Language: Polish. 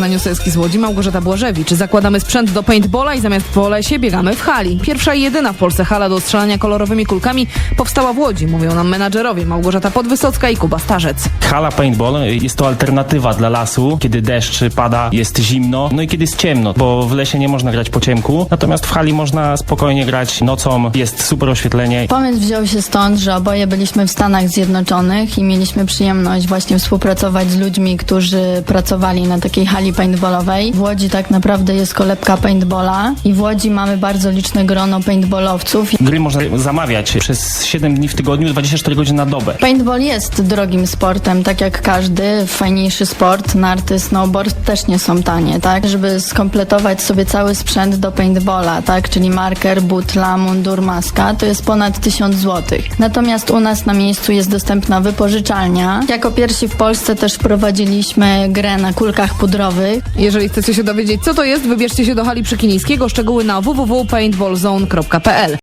Na Newseski z Łodzi Małgorzata Błażewicz. Zakładamy sprzęt do paintballa i zamiast po lesie biegamy w hali. Pierwsza i jedyna w Polsce hala do strzelania kolorowymi kulkami powstała w Łodzi, mówią nam menadżerowie Małgorzata Podwysocka i Kuba Starzec. Hala paintball jest to alternatywa dla lasu, kiedy deszcz pada, jest zimno, no i kiedy jest ciemno, bo w lesie nie można grać po ciemku, natomiast w hali można spokojnie grać nocą, jest super oświetlenie. Pomysł wziął się stąd, że oboje byliśmy w Stanach Zjednoczonych i mieliśmy przyjemność właśnie współpracować z ludźmi, którzy pracowali na takiej hali paintballowej. W Łodzi tak naprawdę jest kolebka paintballa i w Łodzi mamy bardzo liczne grono paintballowców. Gry można zamawiać przez 7 dni w tygodniu, 24 godziny na dobę. Paintball jest drogim sportem, tak jak każdy fajniejszy sport, narty, snowboard też nie są tanie, tak? Żeby skompletować sobie cały sprzęt do paintballa, tak? Czyli marker, butla, mundur, maska, to jest ponad 1000 zł. Natomiast u nas na miejscu jest dostępna wypożyczalnia. Jako pierwsi w Polsce też wprowadziliśmy grę na kulkach pudrowych. Jeżeli chcecie się dowiedzieć, co to jest, wybierzcie się do hali Przykinieńskiego. Szczegóły na www.paintballzone.pl.